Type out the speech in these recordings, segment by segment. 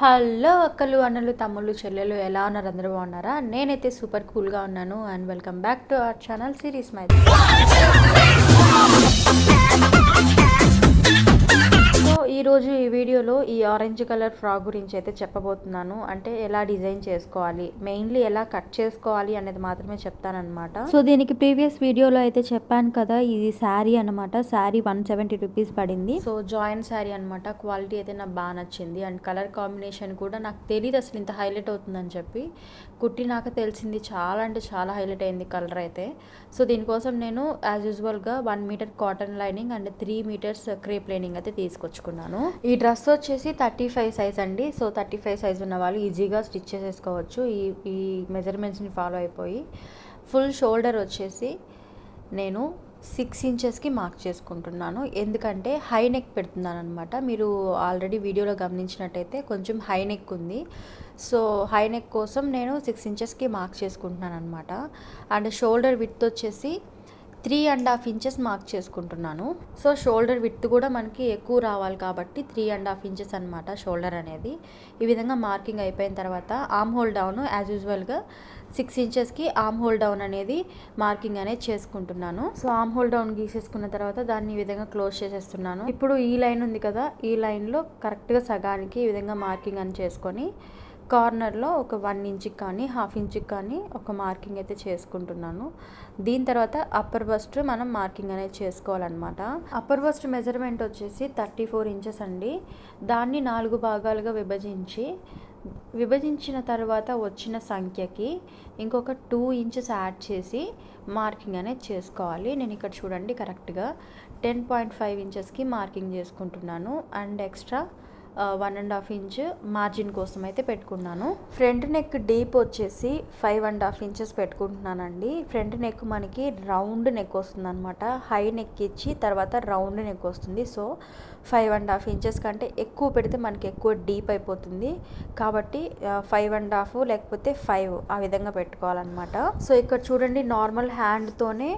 Hello అక్కలు అన్నలు తమ్ముళ్ళు చెల్లెలు ఎలా ఉన్నారు? అందరూ బాగున్నారా? నేనైతే సూపర్ కూల్గా ఉన్నాను and welcome back to our channel series my ఈరోజు ఈ వీడియోలో ఈ ఆరెంజ్ కలర్ ఫ్రాక్ గురించి అయితే చెప్పబోతున్నాను. అంటే ఎలా డిజైన్ చేసుకోవాలి మెయిన్లీ ఎలా కట్ చేసుకోవాలి అనేది మాత్రమే చెప్తానన్నమాట. సో దీనికి ప్రీవియస్ వీడియోలో అయితే చెప్పాను కదా ఇది శారీ అనమాట శారీ వన్ సెవెంటీ రూపీస్ పడింది. సో జాయింట్ శారీ అనమాట క్వాలిటీ అయితే నాకు బాగా నచ్చింది. అండ్ కలర్ కాంబినేషన్ కూడా నాకు తెలియదు అసలు ఇంత హైలైట్ అవుతుందని చెప్పి. కుట్టినాక తెలిసింది చాలా అంటే చాలా హైలైట్ అయింది కలర్ అయితే. సో దీనికోసం నేను యాజ్ యూజువల్గా one metre cotton lining and three metres crepe lining అయితే తీసుకొచ్చుకున్నాను ఈ డ్రెస్ వచ్చేసి థర్టీ ఫైవ్ సైజ్ అండి. సో థర్టీ ఫైవ్ సైజ్ ఉన్న వాళ్ళు ఈజీగా స్టిచ్ చేసేసుకోవచ్చు. ఈ ఈ మెజర్మెంట్స్ని ఫాలో అయిపోయి. ఫుల్ షోల్డర్ వచ్చేసి నేను సిక్స్ ఇంచెస్కి మార్క్ చేసుకుంటున్నాను. ఎందుకంటే హై నెక్ పెడుతున్నాను అనమాట మీరు ఆల్రెడీ వీడియోలో గమనించినట్టయితే కొంచెం హై నెక్ ఉంది. సో హై నెక్ కోసం నేను సిక్స్ ఇంచెస్కి మార్క్ చేసుకుంటున్నాను అనమాట అండ్ షోల్డర్ విత్ వచ్చేసి three and half inches mark చేసుకుంటున్నాను. సో షోల్డర్ విత్ కూడా మనకి ఎక్కువ రావాలి కాబట్టి త్రీ అండ్ హాఫ్ ఇంచెస్ అనమాట షోల్డర్ అనేది. ఈ విధంగా మార్కింగ్ అయిపోయిన తర్వాత ఆమ్ హోల్ డౌన్ యాజ్ యూజువల్గా సిక్స్ ఇంచెస్కి ఆమ్ హోల్ డౌన్ అనేది మార్కింగ్ అనేది చేసుకుంటున్నాను. సో ఆమ్ హోల్ డౌన్ గీసేసుకున్న తర్వాత దాన్ని ఈ విధంగా క్లోజ్ చేసేస్తున్నాను. ఇప్పుడు ఈ లైన్ ఉంది కదా ఈ లైన్లో కరెక్ట్గా సగానికి ఈ విధంగా మార్కింగ్ అని చేసుకొని కార్నర్లో ఒక వన్ ఇంచ్కి కానీ హాఫ్ ఇంచ్కి కానీ ఒక మార్కింగ్ అయితే చేసుకుంటున్నాను. దీని తర్వాత అప్పర్ బస్ట్ మనం మార్కింగ్ అనేది చేసుకోవాలన్నమాట. అప్పర్ బస్ట్ మెజర్మెంట్ వచ్చేసి థర్టీ ఫోర్ ఇంచెస్ అండి. దాన్ని నాలుగు భాగాలుగా విభజించి విభజించిన తర్వాత వచ్చిన సంఖ్యకి ఇంకొక టూ ఇంచెస్ యాడ్ చేసి మార్కింగ్ అనేది చేసుకోవాలి. నేను ఇక్కడ చూడండి కరెక్ట్గా. టెన్ పాయింట్ ఫైవ్ ఇంచెస్కి మార్కింగ్ చేసుకుంటున్నాను. And extra one and half inch margin కోసం అయితే పెట్టుకున్నాను. ఫ్రంట్ నెక్ డీప్ వచ్చేసి ఫైవ్ అండ్ హాఫ్ ఇంచెస్ పెట్టుకుంటున్నానండి. ఫ్రంట్ నెక్ మనకి రౌండ్ నెక్ వస్తుంది అనమాట హై నెక్ ఇచ్చి తర్వాత రౌండ్ నెక్ వస్తుంది. So five and half inches కంటే ఎక్కువ పెడితే మనకి ఎక్కువ డీప్ అయిపోతుంది. కాబట్టి ఫైవ్ అండ్ హాఫ్ లేకపోతే ఫైవ్ ఆ విధంగా పెట్టుకోవాలన్నమాట. సో ఇక్కడ చూడండి నార్మల్ హ్యాండ్తోనే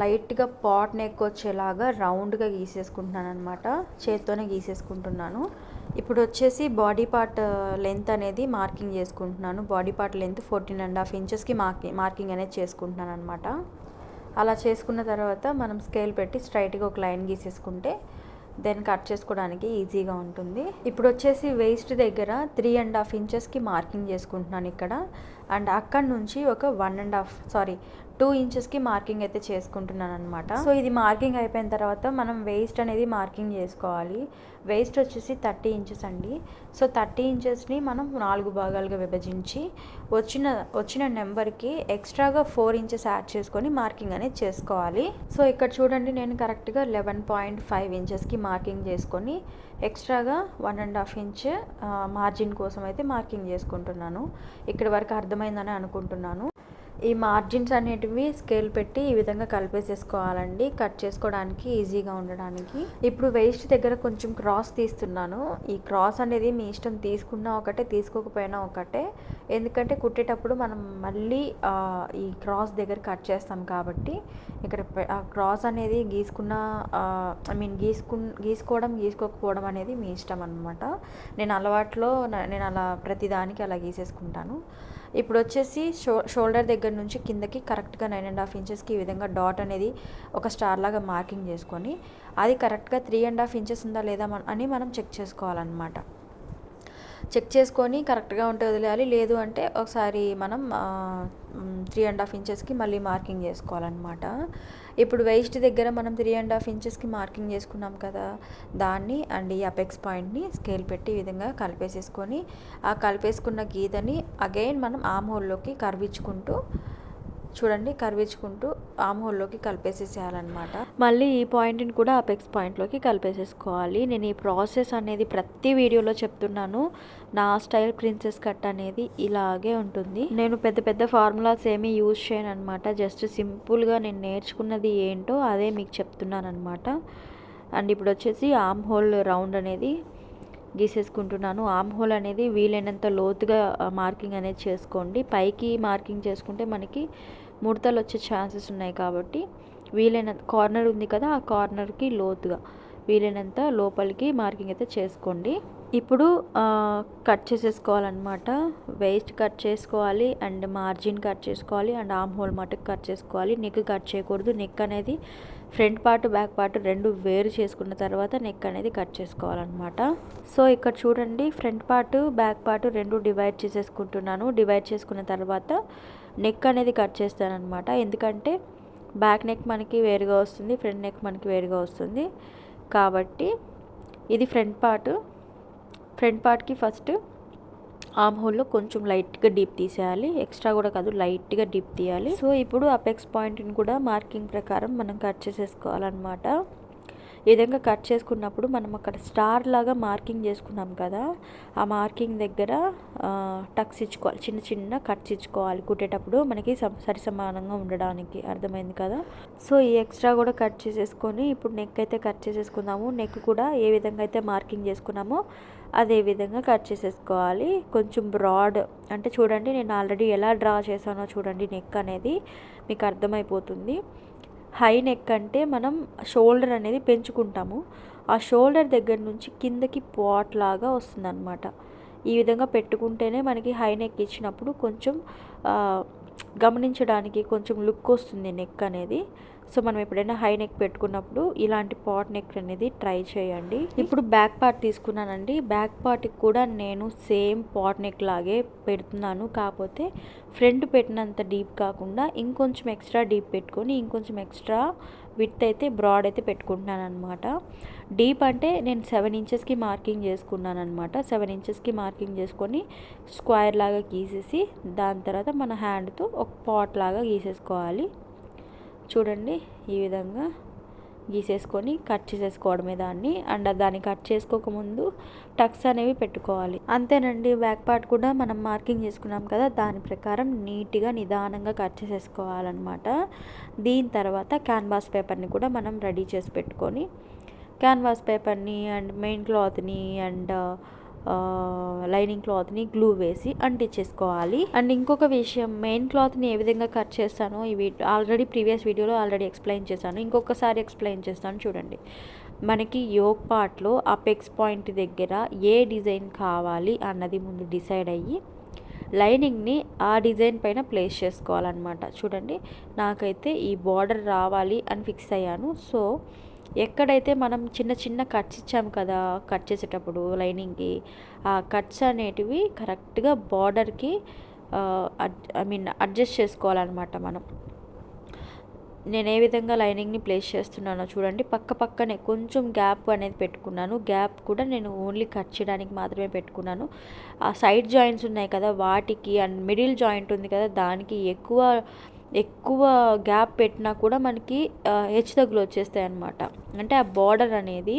లైట్గా పాట్ నెక్ వచ్చేలాగా రౌండ్గా గీసేసుకుంటున్నాను అనమాట చేత్తోనే గీసేసుకుంటున్నాను. ఇప్పుడు వచ్చేసి బాడీ పార్ట్ లెంత్ అనేది మార్కింగ్ చేసుకుంటున్నాను. Body part length fourteen and half ఇంచెస్కి మార్కింగ్ మార్కింగ్ అనేది చేసుకుంటున్నాను అనమాట అలా చేసుకున్న తర్వాత మనం స్కేల్ పెట్టి స్ట్రైట్గా ఒక లైన్ గీసేసుకుంటే దెన్ కట్ చేసుకోవడానికి ఈజీగా ఉంటుంది. ఇప్పుడు వచ్చేసి వేస్ట్ దగ్గర త్రీ అండ్ హాఫ్ ఇంచెస్కి మార్కింగ్ చేసుకుంటున్నాను ఇక్కడ. అండ్ అక్కడ నుంచి ఒక one and half sorry two ఇంచెస్కి మార్కింగ్ అయితే చేసుకుంటున్నాను అనమాట సో ఇది మార్కింగ్ అయిపోయిన తర్వాత మనం వేస్ట్ అనేది మార్కింగ్ చేసుకోవాలి. వేస్ట్ వచ్చేసి థర్టీ ఇంచెస్ అండి. సో థర్టీ ఇంచెస్ని మనం నాలుగు భాగాలుగా విభజించి వచ్చిన వచ్చిన నెంబర్కి ఎక్స్ట్రాగా ఫోర్ ఇంచెస్ యాడ్ చేసుకొని మార్కింగ్ అనేది చేసుకోవాలి. సో ఇక్కడ చూడండి నేను కరెక్ట్గా లెవెన్ పాయింట్ ఫైవ్ ఇంచెస్కి మార్కింగ్ చేసుకొని ఎక్స్ట్రాగా one and half inch margin కోసం అయితే మార్కింగ్ చేసుకుంటున్నాను. ఇక్కడ వరకు అర్థమైందని అనుకుంటున్నాను. ఈ మార్జిన్స్ అనేటివి స్కేల్ పెట్టి ఈ విధంగా కలిపేసేసుకోవాలండి. కట్ చేసుకోవడానికి ఈజీగా ఉండడానికి. ఇప్పుడు వేస్ట్ దగ్గర కొంచెం క్రాస్ తీస్తున్నాను. ఈ క్రాస్ అనేది మీ ఇష్టం తీసుకున్నా ఒకటే తీసుకోకపోయినా ఒకటే. ఎందుకంటే కుట్టేటప్పుడు మనం మళ్ళీ ఈ క్రాస్ దగ్గర కట్ చేస్తాం కాబట్టి. ఇక్కడ ఆ క్రాస్ అనేది గీసుకున్న ఐ మీన్ గీసుకు గీసుకోవడం గీసుకోకపోవడం అనేది మీ ఇష్టం అనమాట నేను అలవాట్లో నేను అలా ప్రతిదానికి అలా గీసేసుకుంటాను. ఇప్పుడు వచ్చేసి షో షోల్డర్ దగ్గర నుంచి కిందకి కరెక్ట్గా నైన్ అండ్ హాఫ్ ఇంచెస్కి ఈ విధంగా డాట్ అనేది ఒక స్టార్ లాగా మార్కింగ్ చేసుకొని అది కరెక్ట్గా త్రీ అండ్ హాఫ్ ఇంచెస్ ఉందా లేదా అని మనం చెక్ చేసుకోవాలన్నమాట. చెక్ చేసుకొని కరెక్ట్గా ఉంటే వదిలేయాలి. లేదు అంటే ఒకసారి మనం త్రీ అండ్ హాఫ్ ఇంచెస్కి మళ్ళీ మార్కింగ్ చేసుకోవాలన్నమాట. ఇప్పుడు వేస్ట్ దగ్గర మనం త్రీ అండ్ హాఫ్ ఇంచెస్కి మార్కింగ్ చేసుకున్నాం కదా దాన్ని అండ్ ఈ అపెక్స్ పాయింట్ని స్కేల్ పెట్టి ఈ విధంగా కలిపేసేసుకొని ఆ కలిపేసుకున్న గీతని అగైన్ మనం ఆమ్ హోల్లోకి కర్వించుకుంటూ చూడండి కరివించుకుంటూ ఆమ్ హోల్లోకి కలిపేసేసేయాలన్నమాట. మళ్ళీ ఈ పాయింట్ని కూడా అపెక్స్ పాయింట్లోకి కలిపేసేసుకోవాలి. నేను ఈ ప్రాసెస్ అనేది ప్రతి వీడియోలో చెప్తున్నాను. నా స్టైల్ ప్రిన్సెస్ కట్ అనేది ఇలాగే ఉంటుంది. నేను పెద్ద పెద్ద ఫార్ములాస్ ఏమీ యూజ్ చేయను అనమాట జస్ట్ సింపుల్గా నేను నేర్చుకున్నది ఏంటో అదే మీకు చెప్తున్నాను అనమాట అండ్ ఇప్పుడు వచ్చేసి ఆమ్ హోల్ రౌండ్ అనేది గీసేసుకుంటున్నాను. ఆమ్ హోల్ అనేది వీలైనంత లోతుగా మార్కింగ్ అనేది చేసుకోండి. పైకి మార్కింగ్ చేసుకుంటే మనకి ముడతలు వచ్చే ఛాన్సెస్ ఉన్నాయి కాబట్టి వీలైన కార్నర్ ఉంది కదా ఆ కార్నర్కి లోతుగా వీలైనంత లోపలికి మార్కింగ్ అయితే చేసుకోండి. ఇప్పుడు కట్ చేసేసుకోవాలన్నమాట. వేస్ట్ కట్ చేసుకోవాలి అండ్ మార్జిన్ కట్ చేసుకోవాలి అండ్ ఆమ్ హోల్ మటుకు కట్ చేసుకోవాలి. నెక్ కట్ చేయకూడదు. నెక్ అనేది ఫ్రంట్ పార్ట్ బ్యాక్ పార్ట్ రెండు వేరు చేసుకున్న తర్వాత నెక్ అనేది కట్ చేసుకోవాలన్నమాట. సో ఇక్కడ చూడండి ఫ్రంట్ పార్ట్ బ్యాక్ పార్ట్ రెండు డివైడ్ చేసేసుకుంటున్నాను. డివైడ్ చేసుకున్న తర్వాత నెక్ అనేది కట్ చేస్తానన్నమాట ఎందుకంటే బ్యాక్ నెక్ మనకి వేరుగా వస్తుంది ఫ్రంట్ నెక్ మనకి వేరుగా వస్తుంది. కాబట్టి ఇది ఫ్రంట్ పార్ట్ ఫ్రంట్ పార్ట్కి ఫస్ట్ ఆమ్ హోల్లో కొంచెం లైట్గా డీప్ తీసేయాలి. ఎక్స్ట్రా కూడా కాదు లైట్గా డీప్ తీయాలి. సో ఇప్పుడు అపెక్స్ పాయింట్ని కూడా మార్కింగ్ ప్రకారం మనం కట్ చేసేసుకోవాలన్నమాట. ఈ విధంగా కట్ చేసుకున్నప్పుడు మనం అక్కడ స్టార్ లాగా మార్కింగ్ చేసుకున్నాం కదా ఆ మార్కింగ్ దగ్గర టక్స్ ఇచ్చుకోవాలి చిన్న చిన్న కట్స్ ఇచ్చుకోవాలి కుట్టేటప్పుడు మనకి సరి సమానంగా ఉండడానికి అర్థమైంది కదా. సో ఈ ఎక్స్ట్రా కూడా కట్ చేసేసుకొని ఇప్పుడు నెక్ అయితే కట్ చేసేసుకుందాము. నెక్ కూడా ఏ విధంగా అయితే మార్కింగ్ చేసుకున్నామో అదే విధంగా కట్ చేసేసుకోవాలి. కొంచెం బ్రాడ్ అంటే చూడండి నేను ఆల్రెడీ ఎలా డ్రా చేశానో చూడండి నెక్ అనేది మీకు అర్థమైపోతుంది. హై నెక్ అంటే మనం షోల్డర్ అనేది పెంచుకుంటాము. ఆ షోల్డర్ దగ్గర నుంచి కిందకి పాట్ లాగా వస్తుందన్నమాట. ఈ విధంగా పెట్టుకుంటేనే మనకి హై నెక్ ఇచ్చినప్పుడు కొంచెం గమనించడానికి కొంచెం లుక్ వస్తుంది నెక్ అనేది. సో మనం ఎప్పుడైనా హై నెక్ పెట్టుకున్నప్పుడు ఇలాంటి పాట్ నెక్ అనేది ట్రై చేయండి. ఇప్పుడు బ్యాక్ పార్ట్ తీసుకున్నానండి. బ్యాక్ పార్ట్కి కూడా నేను సేమ్ పాట్ నెక్ లాగే పెడుతున్నాను. కాకపోతే ఫ్రంట్ పెట్టినంత డీప్ కాకుండా ఇంకొంచెం ఎక్స్ట్రా డీప్ పెట్టుకొని ఇంకొంచెం ఎక్స్ట్రా విత్ అయితే బ్రాడ్ అయితే పెట్టుకుంటున్నాను అనమాట డీప్ అంటే నేను సెవెన్ ఇంచెస్కి మార్కింగ్ చేసుకున్నాను అనమాట సెవెన్ ఇంచెస్కి మార్కింగ్ చేసుకొని స్క్వేర్ లాగా గీసేసి దాని తర్వాత మన హ్యాండ్తో ఒక పాట్ లాగా గీసేసుకోవాలి. చూడండి ఈ విధంగా గీసేసుకొని కట్ చేసేసుకోవడమే దాన్ని. అండ్ దాన్ని కట్ చేసుకోకముందు టక్స్ అనేవి పెట్టుకోవాలి. అంతేనండి బ్యాక్ పార్ట్ కూడా మనం మార్కింగ్ చేసుకున్నాం కదా దాని ప్రకారం నీట్గా నిదానంగా కట్ చేసేసుకోవాలన్నమాట. దీని తర్వాత క్యాన్వాస్ పేపర్ని కూడా మనం రెడీ చేసి పెట్టుకొని క్యాన్వాస్ పేపర్ని అండ్ మెయిన్ క్లాత్ని అండ్ లైనింగ్ క్లాత్ని గ్లూ వేసి అంటించేసుకోవాలి. అండ్ ఇంకొక విషయం మెయిన్ క్లాత్ని ఏ విధంగా కట్ చేస్తానో ఇవి ఆల్రెడీ ప్రీవియస్ వీడియోలో ఆల్రెడీ ఎక్స్ప్లెయిన్ చేశాను. ఇంకొకసారి ఎక్స్ప్లెయిన్ చేస్తాను చూడండి. మనకి యోగ్ పార్ట్లో అపెక్స్ పాయింట్ దగ్గర ఏ డిజైన్ కావాలి అన్నది ముందు డిసైడ్ అయ్యి లైనింగ్ని ఆ డిజైన్ పైన ప్లేస్ చేసుకోవాలన్నమాట. చూడండి నాకైతే ఈ బార్డర్ రావాలి అని ఫిక్స్ అయ్యాను. సో ఎక్కడైతే మనం చిన్న చిన్న కట్స్ ఇచ్చాము కదా కట్ చేసేటప్పుడు లైనింగ్కి ఆ కట్స్ అనేటివి కరెక్ట్గా బార్డర్కి ఐ మీన్ అడ్జస్ట్ చేసుకోవాలన్నమాట మనం. నేను ఏ విధంగా లైనింగ్ని ప్లేస్ చేస్తున్నానో చూడండి. పక్క పక్కనే కొంచెం గ్యాప్ అనేది పెట్టుకున్నాను. గ్యాప్ కూడా నేను ఓన్లీ కట్ చేయడానికి మాత్రమే పెట్టుకున్నాను. ఆ సైడ్ జాయింట్స్ ఉన్నాయి కదా వాటికి అండ్ మిడిల్ జాయింట్ ఉంది కదా దానికి ఎక్కువ ఎక్కువ గ్యాప్ పెట్టినా కూడా మనకి ఆ, హెచ్చు తగ్గులు వచ్చేస్తాయి అనమాట అంటే ఆ బార్డర్ అనేది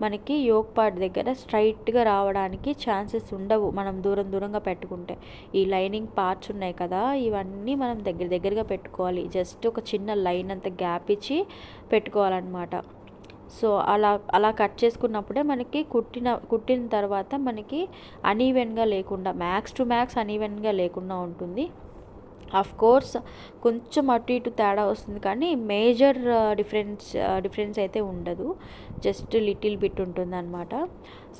మనకి యోగ్ పార్ట్ దగ్గర స్ట్రైట్గా రావడానికి ఛాన్సెస్ ఉండవు మనం దూరం దూరంగా పెట్టుకుంటే. ఈ లైనింగ్ పార్ట్స్ ఉన్నాయి కదా ఇవన్నీ మనం దగ్గర దగ్గరగా పెట్టుకోవాలి. జస్ట్ ఒక చిన్న లైన్ అంత గ్యాప్ ఇచ్చి పెట్టుకోవాలన్నమాట. సో అలా అలా కట్ చేసుకున్నప్పుడే మనకి కుట్టిన కుట్టిన తర్వాత మనకి అనీవెన్గా లేకుండా మ్యాక్స్ టు మ్యాక్స్ అనీవెన్గా లేకుండా ఉంటుంది. ఆఫ్ కోర్స్ కొంచెం అటు ఇటు తేడా వస్తుంది కానీ మేజర్ డిఫరెన్స్ డిఫరెన్స్ అయితే ఉండదు. జస్ట్ లిటిల్ బిట్ ఉంటుంది అనమాట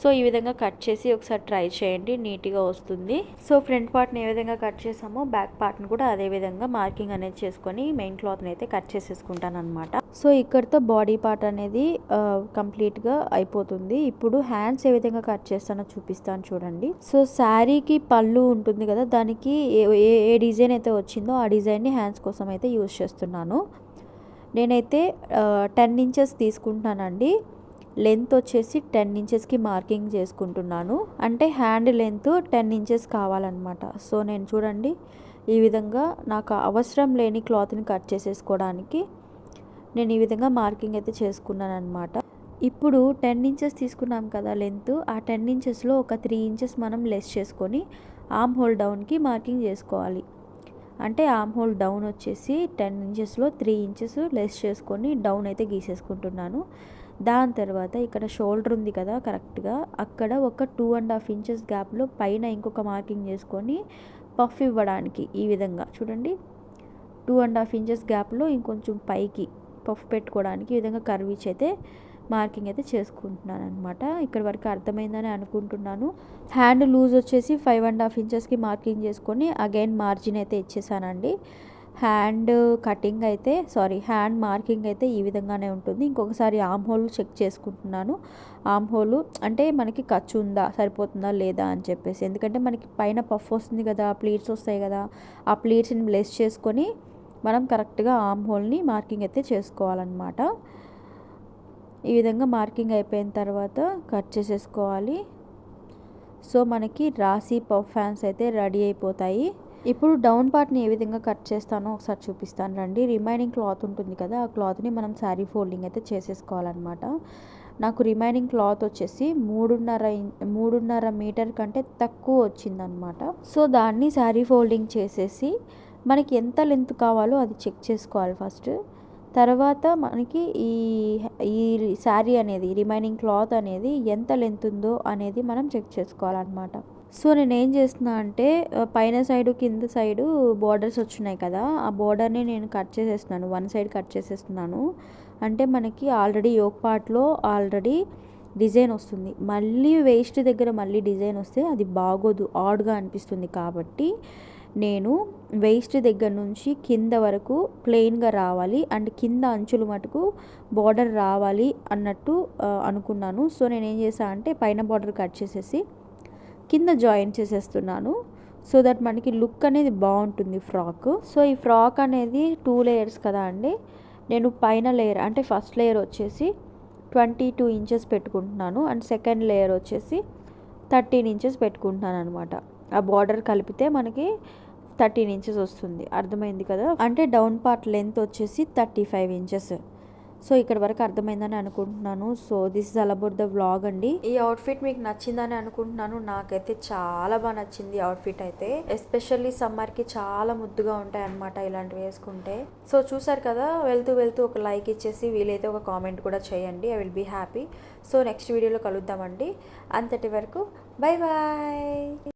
సో ఈ విధంగా కట్ చేసి ఒకసారి ట్రై చేయండి నీట్గా వస్తుంది. సో ఫ్రంట్ పార్ట్ని ఏ విధంగా కట్ చేసామో బ్యాక్ పార్ట్ని కూడా అదే విధంగా మార్కింగ్ అనేది చేసుకొని మెయిన్ క్లాత్ని అయితే కట్ చేసేసుకుంటాను అనమాట సో ఇక్కడితో బాడీ పార్ట్ అనేది కంప్లీట్గా అయిపోతుంది. ఇప్పుడు హ్యాండ్స్ ఏ విధంగా కట్ చేస్తానో చూపిస్తాను చూడండి. సో శారీకి పళ్ళు ఉంటుంది కదా దానికి ఏ ఏ- ఏ డిజైన్ అయితే వచ్చిందో ఆ డిజైన్ని హ్యాండ్స్ కోసం అయితే యూజ్ చేస్తున్నాను. నేనైతే టెన్ ఇంచెస్ తీసుకుంటానండి లెంత్ వచ్చేసి టెన్ ఇంచెస్కి మార్కింగ్ చేసుకుంటున్నాను. అంటే హ్యాండ్ లెంత్ టెన్ ఇంచెస్ కావాలన్నమాట. సో నేను చూడండి ఈ విధంగా నాకు అవసరం లేని క్లాత్ని కట్ చేసేసుకోవడానికి నేను ఈ విధంగా మార్కింగ్ అయితే చేసుకున్నాను అనమాట ఇప్పుడు టెన్ ఇంచెస్ తీసుకున్నాం కదా లెంత్. ఆ టెన్ ఇంచెస్లో ఒక త్రీ ఇంచెస్ మనం లెస్ చేసుకొని ఆమ్ హోల్ డౌన్కి మార్కింగ్ చేసుకోవాలి. అంటే ఆమ్ హోల్ డౌన్ వచ్చేసి టెన్ ఇంచెస్లో త్రీ ఇంచెస్ లెస్ చేసుకొని డౌన్ అయితే గీసేసుకుంటున్నాను. దాని తర్వాత ఇక్కడ షోల్డర్ ఉంది కదా కరెక్ట్గా అక్కడ ఒక టూ అండ్ హాఫ్ ఇంచెస్ గ్యాప్లో పైన ఇంకొక మార్కింగ్ చేసుకొని పఫ్ ఇవ్వడానికి ఈ విధంగా. చూడండి. టూ అండ్ హాఫ్ ఇంచెస్ గ్యాప్లో ఇంకొంచెం పైకి పఫ్ పెట్టుకోవడానికి ఈ విధంగా కర్వీచ్ అయితే మార్కింగ్ అయితే చేసుకుంటున్నాను అనమాట ఇక్కడ వరకు అర్థమైందని అనుకుంటున్నాను. హ్యాండ్ లూజ్ వచ్చేసి ఫైవ్ అండ్ హాఫ్ ఇంచెస్కి మార్కింగ్ చేసుకొని అగైన్ మార్జిన్ అయితే ఇచ్చేసానండి. హ్యాండ్ కటింగ్ అయితే సారీ హ్యాండ్ మార్కింగ్ అయితే ఈ విధంగానే ఉంటుంది. ఇంకొకసారి ఆమ్ హోల్ చెక్ చేసుకుంటున్నాను. ఆమ్ హోల్ అంటే మనకి ఖర్చు ఉందా సరిపోతుందా లేదా అని చెప్పేసి. ఎందుకంటే మనకి పైన పఫ్ వస్తుంది కదా ప్లీట్స్ వస్తాయి కదా ఆ ప్లీట్స్ని బ్లెస్ చేసుకొని మనం కరెక్ట్గా ఆమ్ హోల్ని మార్కింగ్ అయితే చేసుకోవాలన్నమాట. ఈ విధంగా మార్కింగ్ అయిపోయిన తర్వాత కట్ చేసేసుకోవాలి. సో మనకి రాసి పఫ్ ఫ్యాన్స్ అయితే రెడీ అయిపోతాయి. ఇప్పుడు డౌన్ పార్ట్ని ఏ విధంగా కట్ చేస్తానో ఒకసారి చూపిస్తాను. రండి రిమైనింగ్ క్లాత్ ఉంటుంది కదా ఆ క్లాత్ని మనం శారీ ఫోల్డింగ్ అయితే చేసేసుకోవాలన్నమాట. నాకు రిమైనింగ్ క్లాత్ వచ్చేసి మూడున్నర మూడున్నర మీటర్ కంటే తక్కువ వచ్చిందనమాట సో దాన్ని శారీ ఫోల్డింగ్ చేసేసి మనకి ఎంత లెంత్ కావాలో అది చెక్ చేసుకోవాలి ఫస్ట్. తర్వాత మనకి ఈ ఈ శారీ అనేది రిమైనింగ్ క్లాత్ అనేది ఎంత లెంత్ ఉందో అనేది మనం చెక్ చేసుకోవాలన్నమాట. సో నేను ఏం చేస్తున్నా అంటే పైన సైడు కింద సైడు బోర్డర్స్ వచ్చినాయి కదా ఆ బార్డర్ని నేను కట్ చేసేస్తున్నాను. వన్ సైడ్ కట్ చేసేస్తున్నాను. అంటే మనకి ఆల్రెడీ యోగ్ పార్ట్లో ఆల్రెడీ డిజైన్ వస్తుంది. మళ్ళీ వేస్ట్ దగ్గర మళ్ళీ డిజైన్ వస్తే అది బాగోదు ఆడ్గా అనిపిస్తుంది కాబట్టి నేను వేస్ట్ దగ్గర నుంచి కింద వరకు ప్లెయిన్గా రావాలి. అండ్ కింద అంచులు మటుకు బార్డర్ రావాలి అన్నట్టు అనుకున్నాను. సో నేను ఏం చేశాను అంటే పైన బార్డర్ కట్ చేసేసి కింద జాయిన్ చేసేస్తున్నాను. సో దట్ మనకి లుక్ అనేది బాగుంటుంది ఫ్రాక్. సో ఈ ఫ్రాక్ అనేది టూ లేయర్స్ కదా అండి. నేను పైన లేయర్ అంటే ఫస్ట్ లేయర్ వచ్చేసి ట్వంటీ టూ ఇంచెస్ పెట్టుకుంటున్నాను. అండ్ సెకండ్ లేయర్ వచ్చేసి థర్టీన్ ఇంచెస్ పెట్టుకుంటున్నాను అనమాట ఆ బార్డర్ కలిపితే మనకి థర్టీన్ ఇంచెస్ వస్తుంది. అర్థమైంది కదా? అంటే డౌన్ పార్ట్ లెంత్ వచ్చేసి థర్టీ ఫైవ్ ఇంచెస్. సో ఇక్కడ వరకు అర్థమైందని అనుకుంటున్నాను. So this is all about the vlog అండి. ఈ అవుట్ఫిట్ మీకు నచ్చిందని అనుకుంటున్నాను. నాకైతే చాలా బాగా నచ్చింది అవుట్ఫిట్ అయితే. ఎస్పెషల్లీ సమ్మర్కి చాలా ముద్దుగా ఉంటాయి అనమాట ఇలాంటివి వేసుకుంటే. సో చూసారు కదా వెళ్తూ వెళ్తూ ఒక లైక్ ఇచ్చేసి వీలైతే ఒక కామెంట్ కూడా చేయండి. I will be happy so next వీడియోలో కలుద్దామండి. అంతటి వరకు బై బాయ్